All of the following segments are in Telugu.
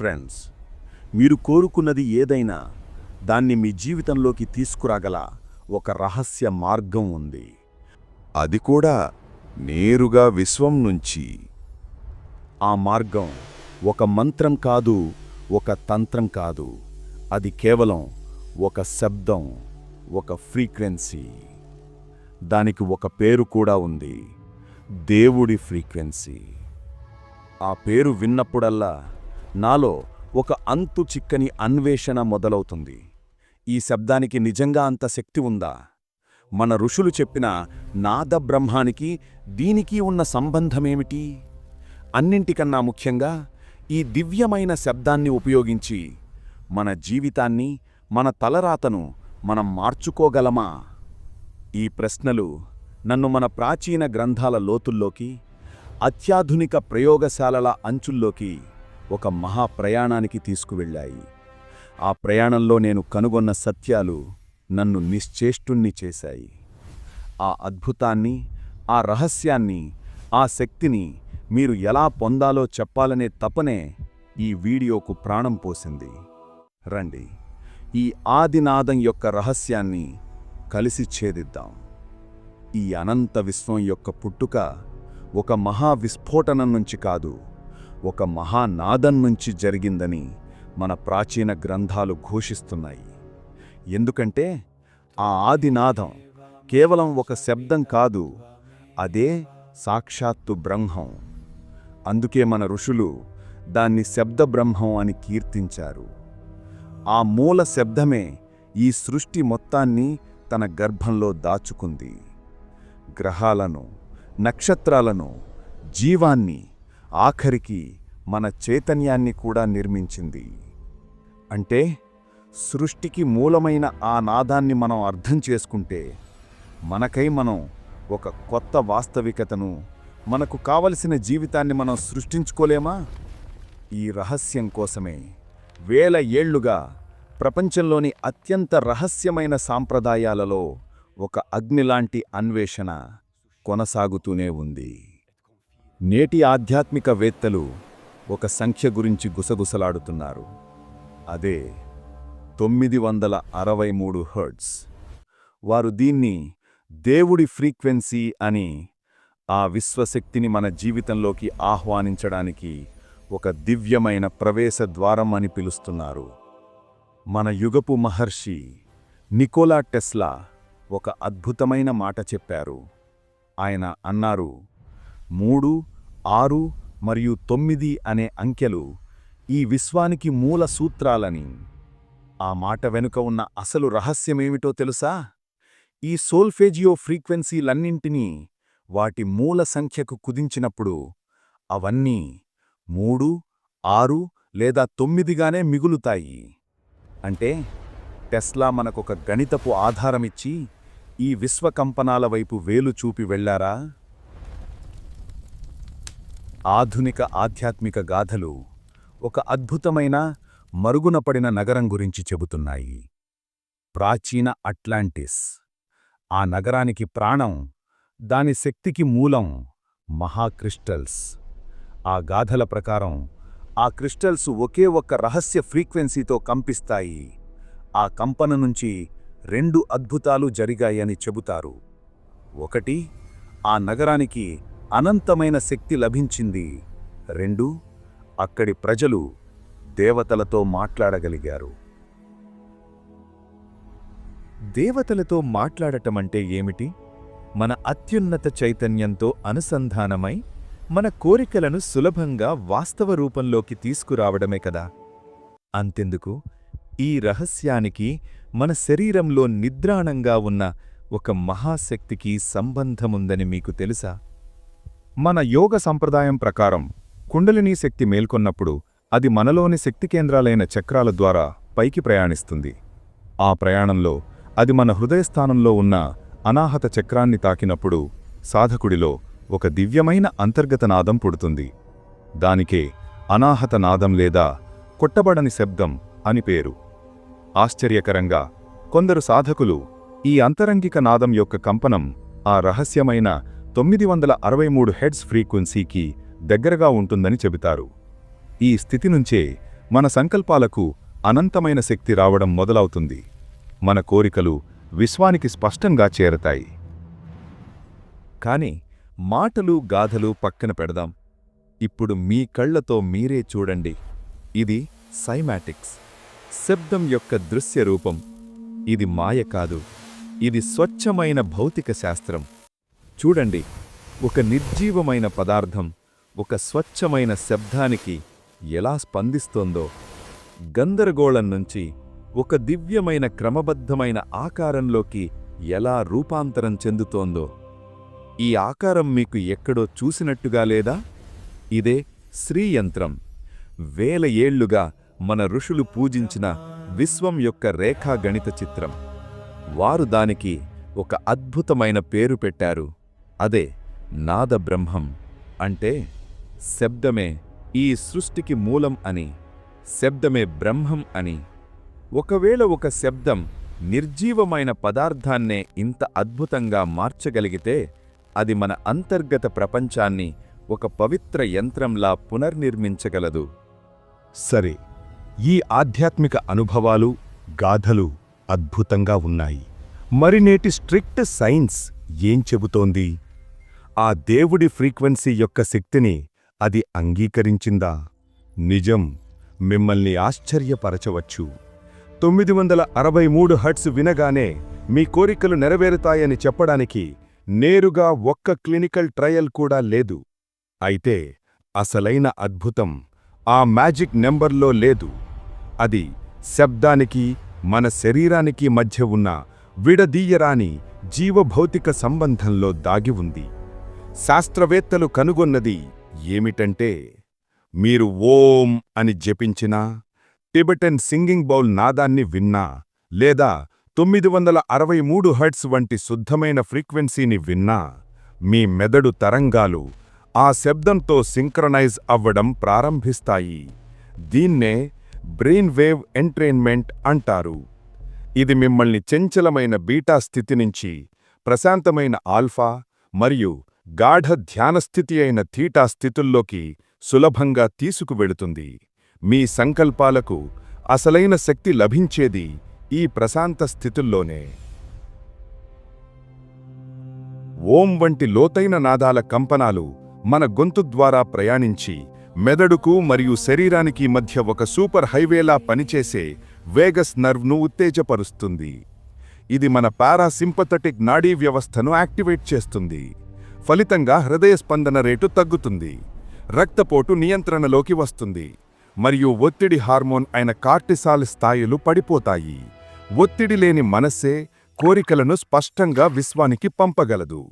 ఫ్రెండ్స్ మీరు కోరుకున్నది ఏదైనా దాన్ని మీ జీవితంలోకి తీసుకురాగల ఒక రహస్య మార్గం ఉంది. అది కూడా నేరుగా విశ్వం నుంచి. ఆ మార్గం ఒక మంత్రం కాదు ఒక తంత్రం కాదు. అది కేవలం ఒక శబ్దం ఒక ఫ్రీక్వెన్సీ. దానికి ఒక పేరు కూడా ఉంది దేవుడి ఫ్రీక్వెన్సీ. ఆ పేరు విన్నప్పుడల్లా నాలో ఒక అంతు చిక్కని అన్వేషణ మొదలవుతుంది. ఈ శబ్దానికి నిజంగా అంత శక్తి ఉందా? మన ఋషులు చెప్పిన నాద బ్రహ్మానికి దీనికి ఉన్న సంబంధమేమిటి? అన్నింటికన్నా ముఖ్యంగా ఈ దివ్యమైన శబ్దాన్ని ఉపయోగించి మన జీవితాన్ని మన తలరాతను మనం మార్చుకోగలమా? ఈ ప్రశ్నలు నన్ను మన ప్రాచీన గ్రంథాల లోతుల్లోకి అత్యాధునిక ప్రయోగశాలల అంచుల్లోకి ఒక మహా ప్రయాణానికి తీసుకువెళ్ళాయి. ఆ ప్రయాణంలో నేను కనుగొన్న సత్యాలు నన్ను నిశ్చేష్టుణ్ణి చేశాయి. ఆ అద్భుతాన్ని ఆ రహస్యాన్ని ఆ శక్తిని మీరు ఎలా పొందాలో చెప్పాలనే తపనే ఈ వీడియోకు ప్రాణం పోసింది. రండి ఈ ఆదినాదం యొక్క రహస్యాన్ని కలిసి ఛేదిద్దాం. ఈ అనంత విశ్వం యొక్క పుట్టుక ఒక మహా విస్ఫోటనం నుంచి కాదు ఒక మహానాదం నుంచి జరిగిందని మన ప్రాచీన గ్రంథాలు ఘోషిస్తున్నాయి. ఎందుకంటే ఆ ఆదినాదం కేవలం ఒక శబ్దం కాదు అదే సాక్షాత్తు బ్రహ్మం. అందుకే మన ఋషులు దాన్ని శబ్ద బ్రహ్మం అని కీర్తించారు. ఆ మూల శబ్దమే ఈ సృష్టి మొత్తాన్ని తన గర్భంలో దాచుకుంది. గ్రహాలను నక్షత్రాలను జీవాన్ని ఆఖరికి మన చైతన్యాన్ని కూడా నిర్మించింది. అంటే సృష్టికి మూలమైన ఆ నాదాన్ని మనం అర్థం చేసుకుంటే మనకై మనం ఒక కొత్త వాస్తవికతను మనకు కావలసిన జీవితాన్ని మనం సృష్టించుకోలేమా? ఈ రహస్యం కోసమే వేల ఏళ్ళుగా ప్రపంచంలోని అత్యంత రహస్యమైన సాంప్రదాయాలలో ఒక అగ్నిలాంటి అన్వేషణ కొనసాగుతూనే ఉంది. నేటి ఆధ్యాత్మిక వేత్తలు ఒక సంఖ్య గురించి గుసగుసలాడుతున్నారు. అదే తొమ్మిది వందల అరవై మూడు హర్ట్స్ వారు దీన్ని దేవుడి ఫ్రీక్వెన్సీ అని ఆ విశ్వశక్తిని మన జీవితంలోకి ఆహ్వానించడానికి ఒక దివ్యమైన ప్రవేశ ద్వారం అని పిలుస్తున్నారు. మన యుగపు మహర్షి నికోలా టెస్లా ఒక అద్భుతమైన మాట చెప్పారు. ఆయన అన్నారు మూడు ఆరు మరియు తొమ్మిది అనే అంకెలు ఈ విశ్వానికి మూల సూత్రాలని. ఆ మాట వెనుక ఉన్న అసలు రహస్యమేమిటో తెలుసా? ఈ సోల్ఫేజియో ఫ్రీక్వెన్సీలన్నింటినీ వాటి మూల సంఖ్యకు కుదించినప్పుడు అవన్నీ మూడు ఆరు లేదా తొమ్మిదిగానే మిగులుతాయి. అంటే టెస్లా మనకొక గణితపు ఆధారమిచ్చి ఈ విశ్వకంపనాల వైపు వేలు చూపి వెళ్ళారా ఆధునిక ఆధ్యాత్మిక గాథలు ఒక అద్భుతమైన మరుగునపడిన నగరం గురించి చెబుతున్నాయి. ప్రాచీన అట్లాంటిస్. ఆ నగరానికి ప్రాణం దాని శక్తికి మూలం మహాక్రిస్టల్స్ ఆ గాథల ప్రకారం ఆ క్రిస్టల్స్ ఒకే ఒక్క రహస్య ఫ్రీక్వెన్సీతో కంపిస్తాయి. ఆ కంపన నుంచి రెండు అద్భుతాలు జరిగాయని చెబుతారు. ఒకటి ఆ నగరానికి అనంతమైన శక్తి లభించింది. రెండు అక్కడి ప్రజలు దేవతలతో మాట్లాడగలిగారు. దేవతలతో మాట్లాడటమంటే ఏమిటి? మన అత్యున్నత చైతన్యంతో అనుసంధానమై మన కోరికలను సులభంగా వాస్తవ రూపంలోకి తీసుకురావడమే కదా? అంతెందుకు? ఈ రహస్యానికి మన శరీరంలో నిద్రాణంగా ఉన్న ఒక మహాశక్తికి సంబంధముందని మీకు తెలుసా? మన యోగ సంప్రదాయం ప్రకారం కుండలినీ శక్తి మేల్కొన్నప్పుడు అది మనలోని శక్తి కేంద్రాలైన చక్రాల ద్వారా పైకి ప్రయాణిస్తుంది. ఆ ప్రయాణంలో అది మన హృదయస్థానంలో ఉన్న అనాహత చక్రాన్ని తాకినప్పుడు సాధకుడిలో ఒక దివ్యమైన అంతర్గత నాదం పుడుతుంది. దానికే అనాహత నాదం లేదా కొట్టబడని శబ్దం అని పేరు. ఆశ్చర్యకరంగా కొందరు సాధకులు ఈ అంతరంగిక నాదం యొక్క కంపనం ఆ రహస్యమైన తొమ్మిది వందల అరవై మూడు హెడ్స్ ఫ్రీక్వెన్సీకి దగ్గరగా ఉంటుందని చెబుతారు. ఈ స్థితి నుంచే మన సంకల్పాలకు అనంతమైన శక్తి రావడం మొదలవుతుంది. మన కోరికలు విశ్వానికి స్పష్టంగా చేరతాయి. కాని మాటలు గాథలు పక్కన పెడదాం. ఇప్పుడు మీ కళ్ళతో మీరే చూడండి. ఇది సైమాటిక్స్. శబ్దం యొక్క దృశ్య రూపం. ఇది మాయ కాదు. ఇది స్వచ్ఛమైన భౌతిక శాస్త్రం. చూడండి ఒక నిర్జీవమైన పదార్థం ఒక స్వచ్ఛమైన శబ్దానికి ఎలా స్పందిస్తోందో. గందరగోళం నుంచి ఒక దివ్యమైన క్రమబద్ధమైన ఆకారంలోకి ఎలా రూపాంతరం చెందుతోందో. ఈ ఆకారం మీకు ఎక్కడో చూసినట్టుగా లేదా? ఇదే శ్రీయంత్రం. వేల ఏళ్ళుగా మన ఋషులు పూజించిన విశ్వం యొక్క రేఖాగణిత చిత్రం. వారు దానికి ఒక అద్భుతమైన పేరు పెట్టారు. అదే నాద బ్రహ్మం అంటే శబ్దమే ఈ సృష్టికి మూలం అని శబ్దమే బ్రహ్మం అని. ఒకవేళ ఒక శబ్దం నిర్జీవమైన పదార్థాన్నే ఇంత అద్భుతంగా మార్చగలిగితే అది మన అంతర్గత ప్రపంచాన్ని ఒక పవిత్ర యంత్రంలా పునర్నిర్మించగలదు. సరే ఈ ఆధ్యాత్మిక అనుభవాలు గాథలు అద్భుతంగా ఉన్నాయి. మరి నేటి స్ట్రిక్ట్ సైన్స్ ఏం చెబుతోంది? ఆ దేవుడి ఫ్రీక్వెన్సీ యొక్క శక్తిని అది అంగీకరించిందా? నిజం. మిమ్మల్ని ఆశ్చర్యపరచవచ్చు. తొమ్మిది వందల అరవై మూడు హర్ట్స్ వినగానే మీ కోరికలు నెరవేరుతాయని చెప్పడానికి నేరుగా ఒక్క క్లినికల్ ట్రయల్ కూడా లేదు. అయితే అసలైన అద్భుతం ఆ మ్యాజిక్ నెంబర్లో లేదు. అది శబ్దానికి మన శరీరానికి మధ్య ఉన్న విడదీయరాని జీవభౌతిక సంబంధంలో దాగి ఉంది. శాస్త్రవేత్తలు కనుగొన్నది ఏమిటంటే మీరు ఓం అని జపించినా టిబెటన్ సింగింగ్ బౌల్ నాదాన్ని విన్నా లేదా తొమ్మిది వందల అరవై మూడు హర్ట్స్ వంటి శుద్ధమైన ఫ్రీక్వెన్సీని విన్నా మీ మెదడు తరంగాలు ఆ శబ్దంతో సింక్రనైజ్ అవ్వడం ప్రారంభిస్తాయి. దీన్నే బ్రెయిన్ వేవ్ ఎంట్రైన్మెంట్ అంటారు. ఇది మిమ్మల్ని చంచలమైన బీటా స్థితి నుంచి ప్రశాంతమైన ఆల్ఫా మరియు గాఢ ధ్యానస్థితి అయిన థీటా స్థితుల్లోకి సులభంగా తీసుకువెళుతుంది. మీ సంకల్పాలకు అసలైన శక్తి లభించేది ఈ ప్రశాంత స్థితుల్లోనే. ఓం వంటి లోతైన నాదాల కంపనాలు మన గొంతు ద్వారా ప్రయాణించి మెదడుకు మరియు శరీరానికి మధ్య ఒక సూపర్ హైవేలా పనిచేసే వేగస్ నర్వ్ను ఉత్తేజపరుస్తుంది. ఇది మన పారాసింపథటిక్ నాడీ వ్యవస్థను యాక్టివేట్ చేస్తుంది. ఫలితంగా హృదయ స్పందన రేటు తగ్గుతుంది. రక్తపోటు నియంత్రణలోకి వస్తుంది. మరియు ఒత్తిడి హార్మోన్ అయిన కార్టిసాల్ స్థాయిలు పడిపోతాయి. ఒత్తిడి లేని మనస్సే కోరికలను స్పష్టంగా విశ్వానికి పంపగలదు.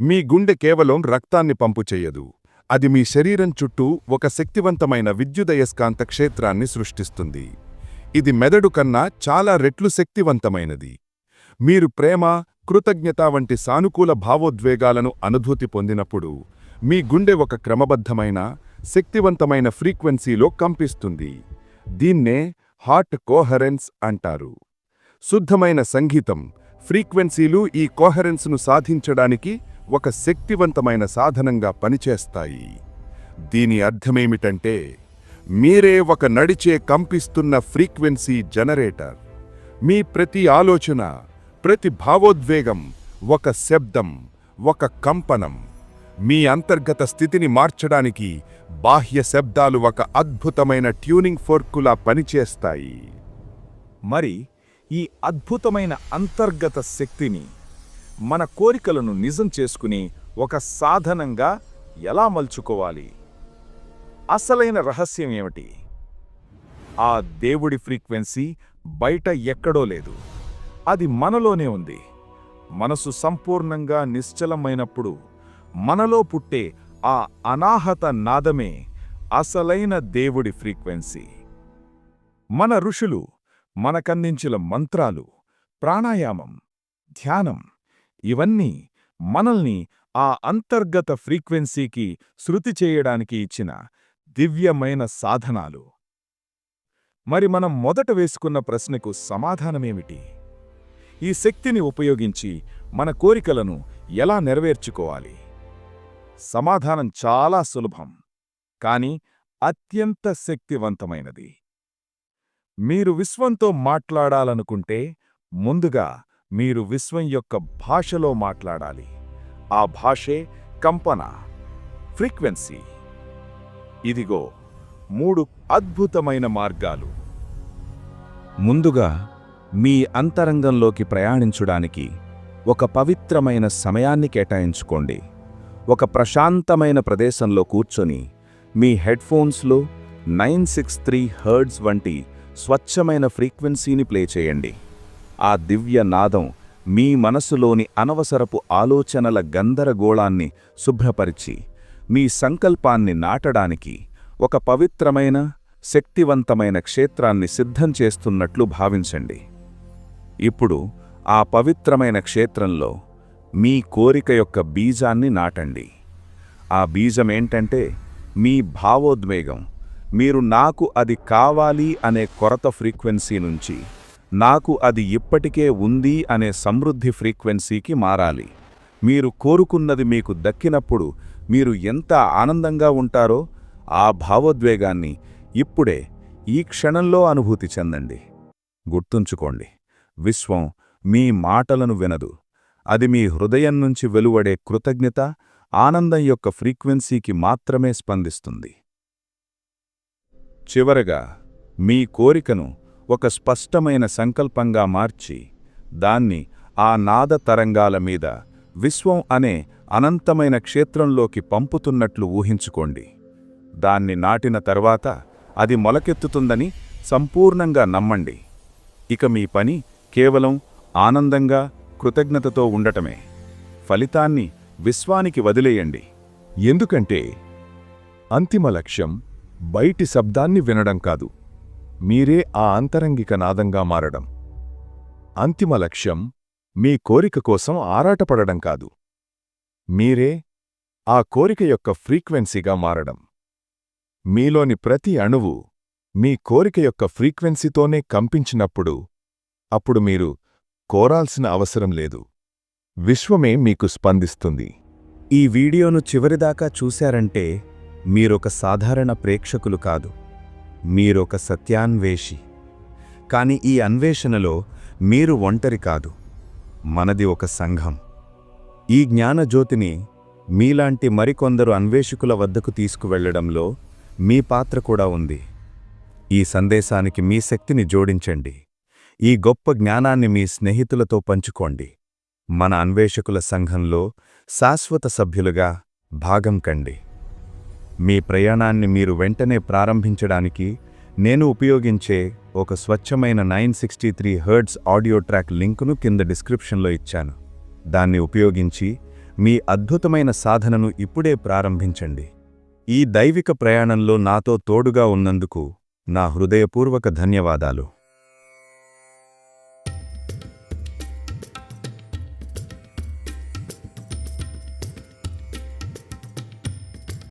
మీ గుండె కేవలం రక్తాన్ని పంపు చేయదు. అది మీ శరీరం చుట్టూ ఒక శక్తివంతమైన విద్యుదయస్కాంత క్షేత్రాన్ని సృష్టిస్తుంది. ఇది మెదడు కన్నా చాలా రెట్లు శక్తివంతమైనది. మీరు ప్రేమ కృతజ్ఞత వంటి సానుకూల భావోద్వేగాలను అనుభూతి పొందినప్పుడు మీ గుండె ఒక క్రమబద్ధమైన శక్తివంతమైన ఫ్రీక్వెన్సీలో కంపిస్తుంది. దీన్నే హార్ట్ కోహరెన్స్ అంటారు. శుద్ధమైన సంగీతం ఫ్రీక్వెన్సీలు ఈ కోహరెన్స్ను సాధించడానికి ఒక శక్తివంతమైన సాధనంగా పనిచేస్తాయి. దీని అర్థమేమిటంటే మీరే ఒక నడిచే కంపిస్తున్న ఫ్రీక్వెన్సీ జనరేటర్. మీ ప్రతి ఆలోచన ప్రతి భావోద్వేగం ఒక శబ్దం ఒక కంపనం. మీ అంతర్గత స్థితిని మార్చడానికి బాహ్య శబ్దాలు ఒక అద్భుతమైన ట్యూనింగ్ ఫోర్కులా పనిచేస్తాయి. మరి ఈ అద్భుతమైన అంతర్గత శక్తిని మన కోరికలను నిజం చేసుకుని ఒక సాధనంగా ఎలా మలుచుకోవాలి? అసలైన రహస్యం ఏమిటి? ఆ దేవుడి ఫ్రీక్వెన్సీ బయట ఎక్కడో లేదు. అది మనలోనే ఉంది. మనసు సంపూర్ణంగా నిశ్చలమైనప్పుడు మనలో పుట్టే ఆ అనాహత నాదమే అసలైన దేవుడి ఫ్రీక్వెన్సీ. మన ఋషులు మనకందించిన మంత్రాలు ప్రాణాయామం ధ్యానం ఇవన్నీ మనల్ని ఆ అంతర్గత ఫ్రీక్వెన్సీకి శృతి చేయడానికి ఇచ్చిన దివ్యమైన సాధనాలు. మరి మనం మొదట వేసుకున్న ప్రశ్నకు సమాధానమేమిటి? ఈ శక్తిని ఉపయోగించి మన కోరికలను ఎలా నెరవేర్చుకోవాలి? సమాధానం చాలా సులభం కాని అత్యంత శక్తివంతమైనది. మీరు విశ్వంతో మాట్లాడాలనుకుంటే ముందుగా మీరు విశ్వం యొక్క భాషలో మాట్లాడాలి. ఆ భాషే కంపన ఫ్రీక్వెన్సీ. ఇదిగో మూడు అద్భుతమైన మార్గాలు. ముందుగా మీ అంతరంగంలోకి ప్రయాణించడానికి ఒక పవిత్రమైన సమయాన్ని కేటాయించుకోండి. ఒక ప్రశాంతమైన ప్రదేశంలో కూర్చొని మీ హెడ్ఫోన్స్లో నైన్ సిక్స్ త్రీ హర్డ్స్ వంటి స్వచ్ఛమైన ఫ్రీక్వెన్సీని ప్లే చేయండి. ఆ దివ్య నాదం మీ మనసులోని అనవసరపు ఆలోచనల గందరగోళాన్ని శుభ్రపరిచి మీ సంకల్పాన్ని నాటడానికి ఒక పవిత్రమైన శక్తివంతమైన క్షేత్రాన్ని సిద్ధం చేస్తున్నట్లు భావించండి. ఇప్పుడు ఆ పవిత్రమైన క్షేత్రంలో మీ కోరిక యొక్క బీజాన్ని నాటండి. ఆ బీజమేంటంటే మీ భావోద్వేగం. మీరు నాకు అది కావాలి అనే కొరత ఫ్రీక్వెన్సీ నుంచి నాకు అది ఇప్పటికే ఉంది అనే సమృద్ధి ఫ్రీక్వెన్సీకి మారాలి. మీరు కోరుకున్నది మీకు దక్కినప్పుడు మీరు ఎంత ఆనందంగా ఉంటారో ఆ భావోద్వేగాన్ని ఇప్పుడే ఈ క్షణంలో అనుభూతి చెందండి. గుర్తుంచుకోండి. విశ్వం మీ మాటలను వినదు. అది మీ హృదయం నుంచి వెలువడే కృతజ్ఞత ఆనందం యొక్క ఫ్రీక్వెన్సీకి మాత్రమే స్పందిస్తుంది. చివరగా మీ కోరికను ఒక స్పష్టమైన సంకల్పంగా మార్చి దాన్ని ఆ నాద తరంగాల మీద విశ్వం అనే అనంతమైన క్షేత్రంలోకి పంపుతున్నట్లు ఊహించుకోండి. దాన్ని నాటిన తర్వాత అది మొలకెత్తుతుందని సంపూర్ణంగా నమ్మండి. ఇక మీ పని కేవలం ఆనందంగా కృతజ్ఞతతో ఉండటమే. ఫలితాన్ని విశ్వానికి వదిలేయండి. ఎందుకంటే అంతిమ లక్ష్యం బయటి శబ్దాన్ని వినడం కాదు. మీరే ఆ అంతరంగిక నాదంగా మారడం. అంతిమ లక్ష్యం మీ కోరిక కోసం ఆరాటపడడం కాదు. మీరే ఆ కోరిక యొక్క ఫ్రీక్వెన్సీగా మారడం. మీలోని ప్రతి అణువు మీ కోరిక యొక్క ఫ్రీక్వెన్సీతోనే కంపించినప్పుడు అప్పుడు మీరు కోరాల్సిన అవసరం లేదు. విశ్వమే మీకు స్పందిస్తుంది. ఈ వీడియోను చివరిదాకా చూశారంటే మీరొక సాధారణ ప్రేక్షకులు కాదు. మీరొక సత్యాన్వేషి. కానీ ఈ అన్వేషణలో మీరు ఒంటరి కాదు. మనది ఒక సంఘం. ఈ జ్ఞానజ్యోతిని మీలాంటి మరికొందరు అన్వేషకుల వద్దకు తీసుకువెళ్ళడంలో మీ పాత్ర కూడా ఉంది. ఈ సందేశానికి మీ శక్తిని జోడించండి. ఈ గొప్ప జ్ఞానాన్ని మీ స్నేహితులతో పంచుకోండి. మన అన్వేషకుల సంఘంలో శాశ్వత సభ్యులుగా భాగం కండి. మీ ప్రయాణాన్ని మీరు వెంటనే ప్రారంభించడానికి నేను ఉపయోగించే ఒక స్వచ్ఛమైన nine sixty three hertz audio track లింకును కింద డిస్క్రిప్షన్లో ఇచ్చాను. దాన్ని ఉపయోగించి మీ అద్భుతమైన సాధనను ఇప్పుడే ప్రారంభించండి. ఈ దైవిక ప్రయాణంలో నాతో తోడుగా ఉన్నందుకు నా హృదయపూర్వక ధన్యవాదాలు.